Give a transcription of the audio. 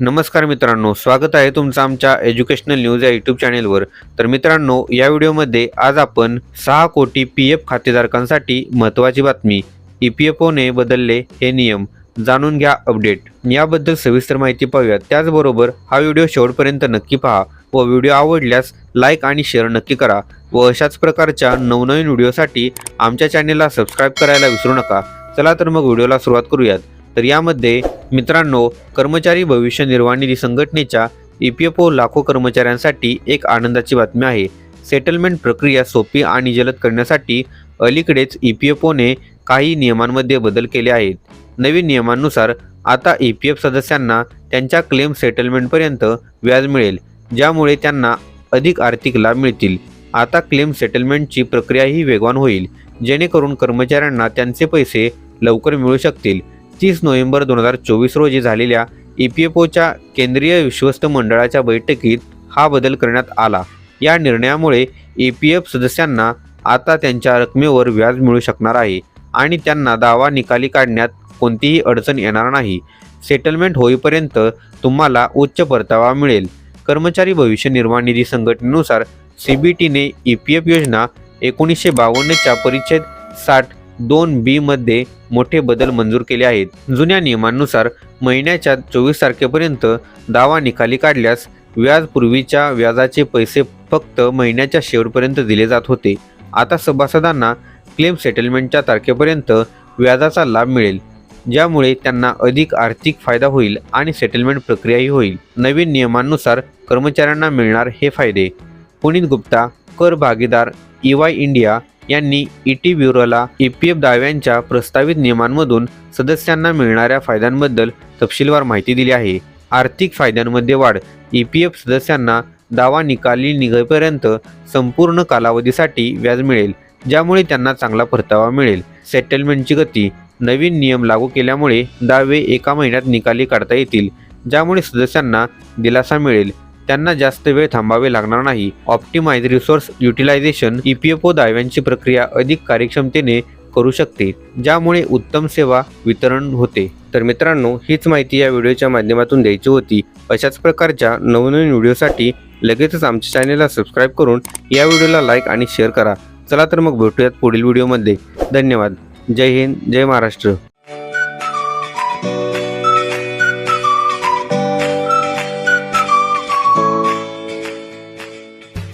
नमस्कार मित्रांनो स्वागत आहे तुमचं आमच्या एज्युकेशनल न्यूज या यूट्यूब चॅनेलवर तर मित्रांनो या व्हिडिओमध्ये आज आपण सहा कोटी पी एफ खातेधारकांसाठी महत्त्वाची बातमी ई पी एफ ओने बदलले हे नियम जाणून घ्या अपडेट याबद्दल सविस्तर माहिती पाहूया त्याचबरोबर हा व्हिडिओ शेवटपर्यंत नक्की पहा व व्हिडिओ आवडल्यास लाईक आणि शेअर नक्की करा व अशाच प्रकारच्या नवनवीन व्हिडिओसाठी आमच्या चॅनेलला सबस्क्राईब करायला विसरू नका. चला तर मग व्हिडिओला सुरुवात करूयात. तर यामध्ये मित्रांनो कर्मचारी भविष्य निर्वाह निधी संघटनेच्या ई पी एफ ओ लाखो कर्मचाऱ्यांसाठी एक आनंदाची बातमी आहे. सेटलमेंट प्रक्रिया सोपी आणि जलद करण्यासाठी अलीकडेच ई पी एफ ओने काही नियमांमध्ये बदल केले आहेत. नवीन नियमांनुसार आता ई पी एफ सदस्यांना त्यांच्या क्लेम सेटलमेंटपर्यंत व्याज मिळेल ज्यामुळे त्यांना अधिक आर्थिक लाभ मिळतील. आता क्लेम सेटलमेंटची प्रक्रियाही वेगवान होईल जेणेकरून कर्मचाऱ्यांना त्यांचे पैसे लवकर मिळू शकतील. तीस नोव्हेंबर दोन हजार चोवीस रोजी झालेल्या ई पी एफ ओच्या केंद्रीय विश्वस्त मंडळाच्या बैठकीत हा बदल करण्यात आला. या निर्णयामुळे ई पी एफ सदस्यांना आता त्यांच्या रकमेवर व्याज मिळू शकणार आहे आणि त्यांना दावा निकाली काढण्यात कोणतीही अडचण येणार नाही. सेटलमेंट होईपर्यंत तुम्हाला उच्च परतावा मिळेल. कर्मचारी भविष्य निर्वाह निधी संघटनेनुसार सी बी टीने ई पी एफ योजना एकोणीसशे बावन्नच्या परिच्छेद साठ दोन बी मध्ये मोठे बदल मंजूर केले आहेत. जुन्या नियमांनुसार महिन्याच्या चोवीस तारखेपर्यंत दावा निकाली काढल्यास व्याज पूर्वीच्या व्याजाचे पैसे फक्त महिन्याच्या शेवटपर्यंत दिले जात होते. आता सभासदांना क्लेम सेटलमेंटच्या तारखेपर्यंत व्याजाचा लाभ मिळेल ज्यामुळे त्यांना अधिक आर्थिक फायदा होईल आणि सेटलमेंट प्रक्रियाही होईल. नवीन नियमांनुसार कर्मचाऱ्यांना मिळणार हे फायदे. पुनीत गुप्ता कर भागीदार ई वाय इंडिया यांनी ई टी ब्युरोला ई पी एफ दाव्यांच्या प्रस्तावित नियमांमधून सदस्यांना मिळणाऱ्या फायद्यांबद्दल तपशीलवार माहिती दिली आहे. आर्थिक फायद्यांमध्ये वाढ ई पी एफ सदस्यांना दावा निकाली निघेपर्यंत संपूर्ण कालावधीसाठी व्याज मिळेल ज्यामुळे त्यांना चांगला परतावा मिळेल. सेटलमेंटची गती नवीन नियम लागू केल्यामुळे दावे एका महिन्यात निकाली काढता येतील ज्यामुळे सदस्यांना दिलासा मिळेल. त्यांना जास्त वेळ थांबावे लागणार नाही. Optimise resource utilisation E P F O दाव्यांची प्रक्रिया अधिक कार्यक्षमतेने करू शकते ज्यामुळे उत्तम सेवा वितरण होते. तर मित्रांनो हीच माहिती या व्हिडिओच्या माध्यमातून द्यायची होती. अशाच प्रकारच्या नवनवीन व्हिडिओसाठी लगेचच आमच्या चॅनेलला सबस्क्राईब करून या व्हिडिओला लाईक आणि शेअर करा. चला तर मग भेटूयात पुढील व्हिडिओमध्ये. धन्यवाद. जय हिंद जय महाराष्ट्र.